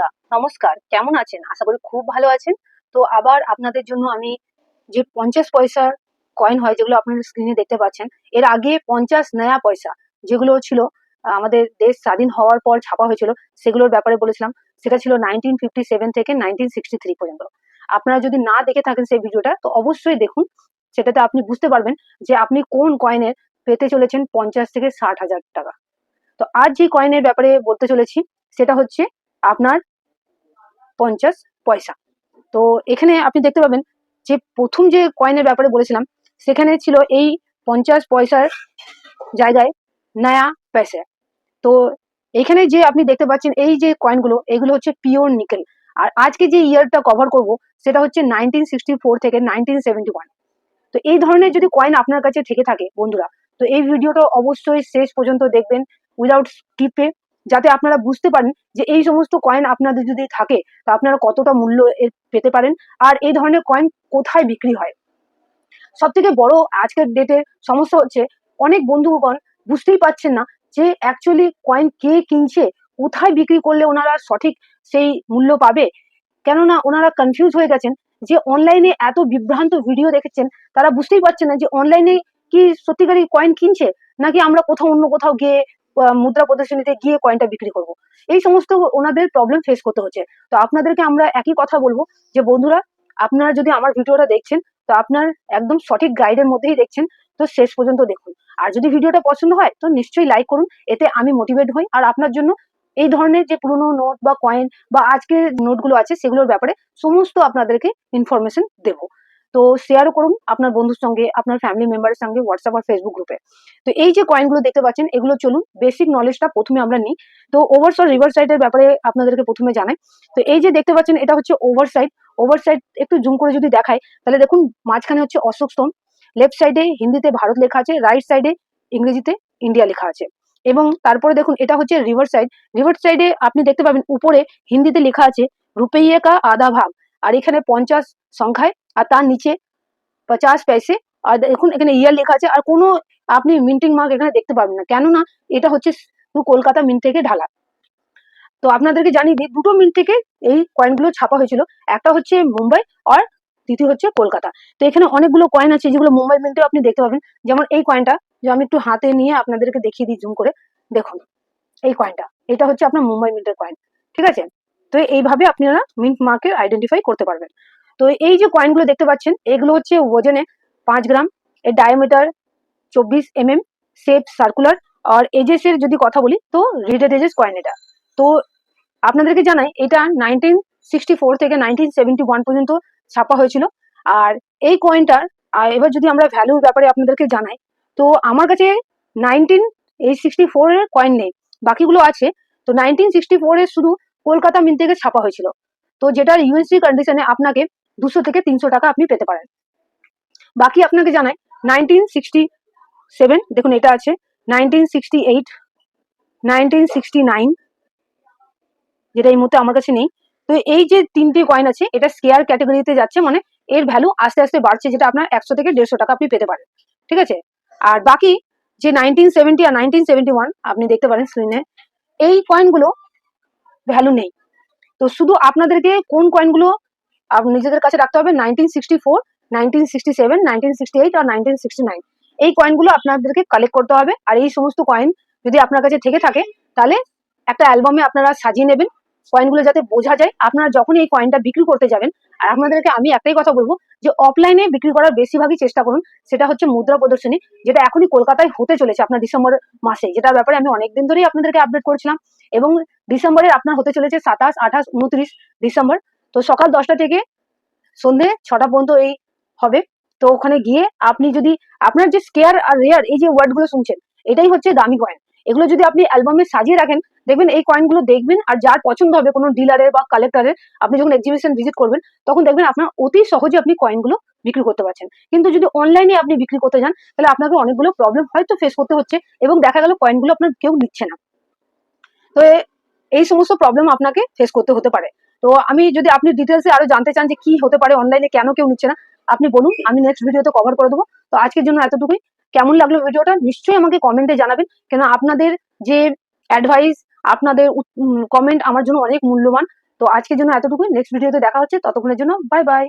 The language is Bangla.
বন্ধুরা, নমস্কার। কেমন আছেন? আশা করি খুব ভালো আছেন। তো আবার আপনাদের জন্য আমি যে পঞ্চাশ পয়সার কয়েন হয়, যেগুলো আপনারা স্ক্রিনে দেখতে পাচ্ছেন, এর আগে পঞ্চাশ নয়া পয়সা, যেগুলো ছিল আমাদের দেশ স্বাধীন হওয়ার পর ছাপা হয়েছিল, সেগুলোর ব্যাপারে বলেছিলাম। সেটা ছিল নাইনটিন ফিফটি সেভেন থেকে নাইনটিন সিক্সটি থ্রি পর্যন্ত। আপনারা যদি না দেখে থাকেন সেই ভিডিওটা, তো অবশ্যই দেখুন। সেটাতে আপনি বুঝতে পারবেন যে আপনি কোন কয়েনের পেতে চলেছেন পঞ্চাশ থেকে ষাট হাজার টাকা। তো আজ যে কয়েনের ব্যাপারে বলতে চলেছি, সেটা হচ্ছে আপনার পঞ্চাশ পয়সা। তো এখানে আপনি দেখতে পাবেন যে প্রথম যে কয়েনের ব্যাপারে বলেছিলাম, সেখানে ছিল এই পঞ্চাশ পয়সার জায়গায় নয়া পয়সা। তো এখানে যে আপনি দেখতে পাচ্ছেন এই যে কয়েনগুলো এগুলো হচ্ছে পিওর নিকেল আর আজকে যে ইয়ারটা কভার করব, সেটা হচ্ছে নাইনটিন সিক্সটি ফোর থেকে নাইনটিন সেভেন্টি ওয়ান তো এই ধরনের যদি কয়েন আপনার কাছে থেকে থাকে বন্ধুরা, তো এই ভিডিওটা অবশ্যই শেষ পর্যন্ত দেখবেন। উইদাউট স্কিপে যাতে আপনারা বুঝতে পারেন যে এই সমস্ত কয়েন আপনাদের যদি থাকে, তা আপনারা কতটা মূল্য এর পেতে পারেন আর এই ধরনের কয়েন কোথায় বিক্রি হয়? সব থেকে বড় আজকের ডেটের সমস্যা হচ্ছে, অনেক বন্ধুগণ বুঝতেই পারছেন না যে অ্যাকচুয়ালি কয়েন কে কিনছে, কোথায় বিক্রি করলে ওনারা সঠিক সেই মূল্য পাবে? কেননা ওনারা কনফিউজ হয়ে গেছেন যে অনলাইনে এত বিভ্রান্ত ভিডিও দেখেছেন, তারা বুঝতেই পারছেন না যে অনলাইনে কি সত্যিকারই কয়েন কিনছে, নাকি আমরা কোথাও অন্য কোথাও গিয়ে মুদ্রা প্রদর্শনীতে গিয়ে কয়েনটা বিক্রি করব। এই সমস্ত ওনাদের প্রবলেম ফেস করতে হচ্ছে। তো আপনাদেরকে আমরা একই কথা বলব যে, বন্ধুরা, আপনারা যদি আমার ভিডিওটা দেখছেন, তো আপনার একদম সঠিক গাইডের মধ্যেই দেখছেন। তো শেষ পর্যন্ত দেখুন। আর যদি ভিডিওটা পছন্দ হয়, তো নিশ্চয়ই লাইক করুন। এতে আমি মোটিভেট হই। আর আপনার জন্য এই ধরনের যে পুরনো নোট বা কয়েন বা আজকে নোটগুলো আছে, সেগুলোর ব্যাপারে সমস্ত আপনাদেরকে ইনফরমেশন দেবো। তো শেয়ারও করুন আপনার বন্ধুর সঙ্গে, আপনার ফ্যামিলি মেম্বারের সঙ্গে হোয়াটসঅ্যাপ আর ফেসবুক গ্রুপে তো এই যে কয়েনগুলো দেখতে পাচ্ছেন, এগুলো চলুন বেসিক নলেজটা প্রথমে আমরা নিই। তো ওভারসল রিভার সাইডের ব্যাপারে আপনাদেরকে প্রথমে জানাই। তো এই যে দেখতে পাচ্ছেন, এটা হচ্ছে ওভার সাইড ওভার সাইড একটু জুম করে যদি দেখায় তাহলে দেখুন মাঝখানে হচ্ছে অশোক স্তোন লেফট সাইডে হিন্দিতে ভারত লেখা আছে রাইট সাইডে ইংরেজিতে ইন্ডিয়া লেখা আছে। এবং তারপরে দেখুন, এটা হচ্ছে রিভার সাইড রিভার সাইডে আপনি দেখতে পাবেন, উপরে হিন্দিতে লেখা আছে, রুপইয়ে কা আধা ভাগ। আর এখানে পঞ্চাশ সংখ্যায় আর তার নিচে পঁচাশ পয়সে। আর দেখুন, এখানে ইয়ার লেখা আছে। আর কোনো আপনি মিন্টিং মার্ক এখানে দেখতে পাবেন না। কেননা এটা হচ্ছে কলকাতা মিন্ট থেকে ঢালা। তো আপনাদেরকে জানিয়ে দিই, দুটো মিন্ট থেকে এই কয়েনগুলো ছাপা হয়েছিল। একটা হচ্ছে মুম্বাই আর দ্বিতীয় হচ্ছে কলকাতা। তো এখানে অনেকগুলো কয়েন আছে, যেগুলো মুম্বাই মিন্টেও আপনি দেখতে পাবেন। যেমন এই কয়েনটা যে আমি একটু হাতে নিয়ে আপনাদেরকে দেখিয়ে দিই জুম করে। দেখুন, এই কয়েনটা এটা হচ্ছে আপনার মুম্বাই মিন্টের কয়েন ঠিক আছে? তো এইভাবে আপনারা মিন্ট মার্কে আইডেন্টিফাই করতে পারবেন। তো এই যে কয়েনগুলো দেখতে পাচ্ছেন, এগুলো হচ্ছে ওজনে পাঁচ গ্রাম, এর ডায়ামিটার চব্বিশ এম এম শেপ সার্কুলার আর এজেস এর যদি কথা বলি, তো রিডেড এজেস কয়েন এটা। তো আপনাদেরকে জানাই, এটা নাইনটিন সিক্সটি ফোর থেকে নাইনটিন সেভেন্টি ওয়ান পর্যন্ত ছাপা হয়েছিল। আর এই কয়েনটার এবার যদি আমরা ভ্যালুর ব্যাপারে আপনাদেরকে জানাই, তো আমার কাছে নাইনটিন এই সিক্সটি ফোর এর কয়েন নেই, বাকিগুলো আছে। তো নাইনটিন সিক্সটি ফোর এর শুধু কলকাতা মিন্ট থেকে ছাপা হয়েছিল। তো যেটার ইউএসডি কন্ডিশনে আপনাকে দুশো থেকে তিনশো টাকা আপনি পেতে পারেন। বাকি আপনাকে জানাই নাইনটিন সিক্সটি সেভেন দেখুন এটা আছে nineteen sixty eight nineteen sixty nine যেটা এই মুহূর্তে আমার কাছে নেই। তো এই যে তিনটে কয়েন আছে, এটা স্কেয়ার ক্যাটাগরিতে যাচ্ছে মানে এর ভ্যালু আস্তে আস্তে বাড়ছে, যেটা আপনার একশো থেকে দেড়শো টাকা আপনি পেতে পারেন। ঠিক আছে? আর বাকি যে নাইনটিন সেভেন্টি আর নাইনটিন সেভেন্টি ওয়ান আপনি দেখতে পারেন স্ক্রিনে এই কয়েনগুলো ভ্যালু নেই। তো শুধু আপনাদেরকে কোন কয়েনগুলো নিজেদের কাছে রাখতে হবে nineteen sixty four nineteen sixty seven nineteen sixty eight আর নাইনটিন সিক্সটি নাইন এই কয়েনগুলো আপনাদেরকে কালেক্ট করতে হবে। আর এই সমস্ত কয়েন যদি আপনার কাছে থেকে থাকে, তাহলে একটা অ্যালবামে আপনারা সাজিয়ে নেবেন। কয়েনগুলো যাতে বোঝা যায়। আপনারা যখন এই কয়েনটা বিক্রি করতে যাবেন, আর আপনাদেরকে আমি একটাই কথা বলব যে অফলাইনে বিক্রি করার বেশিরভাগই চেষ্টা করুন। সেটা হচ্ছে মুদ্রা প্রদর্শনী, যেটা এখনই কলকাতায় হতে চলেছে আপনার ডিসেম্বর মাসে। যেটার ব্যাপারে আমি অনেকদিন ধরেই আপনাদেরকে আপডেট করছিলাম। এবং ডিসেম্বরে আপনার হতে চলেছে সাতাশ, আঠাশ, উনত্রিশ ডিসেম্বর। তো সকাল দশটা থেকে সন্ধে ছটা পর্যন্ত এই হবে। তো ওখানে গিয়ে আপনি যদি আপনার যে স্কেয়ার আর রেয়ার এই যে ওয়ার্ডগুলো শুনছেন, এটাই হচ্ছে দামি কয়েন এগুলো যদি আপনি অ্যালবামে সাজিয়ে রাখেন, দেখবেন এই কয়েনগুলো দেখবেন আর যার পছন্দ হবে কোনো ডিলারের বা কালেক্টরের আপনি যখন এক্সিবিশন ভিজিট করবেন, তখন দেখবেন আপনার অতি সহজে আপনি কয়েনগুলো বিক্রি করতে পারছেন। কিন্তু যদি অনলাইনে আপনি বিক্রি করতে যান, তাহলে আপনাকে অনেকগুলো প্রবলেম হয়তো ফেস করতে হচ্ছে এবং দেখা গেল কয়েনগুলো আপনার কেউ নিচ্ছে না। তো এই সমস্ত প্রবলেম আপনাকে ফেস করতে হতে পারে। তো আমি যদি আপনি ডিটেলসে আরও জানতে চান যে কি হতে পারে অনলাইনে কেন কেউ নিচ্ছে না, আপনি বলুন, আমি নেক্সট ভিডিওতে কভার করে দেবো। তো আজকের জন্য এতটুকুই। কেমন লাগল ভিডিওটা নিশ্চয়ই আমাকে কমেন্টে জানাবেন। কেন আপনাদের যে অ্যাডভাইস আপনাদের কমেন্ট আমার জন্য অনেক মূল্যবান। তো আজকের জন্য এতটুকুই। নেক্সট ভিডিওতে দেখা হচ্ছে। ততক্ষণের জন্য বাই বাই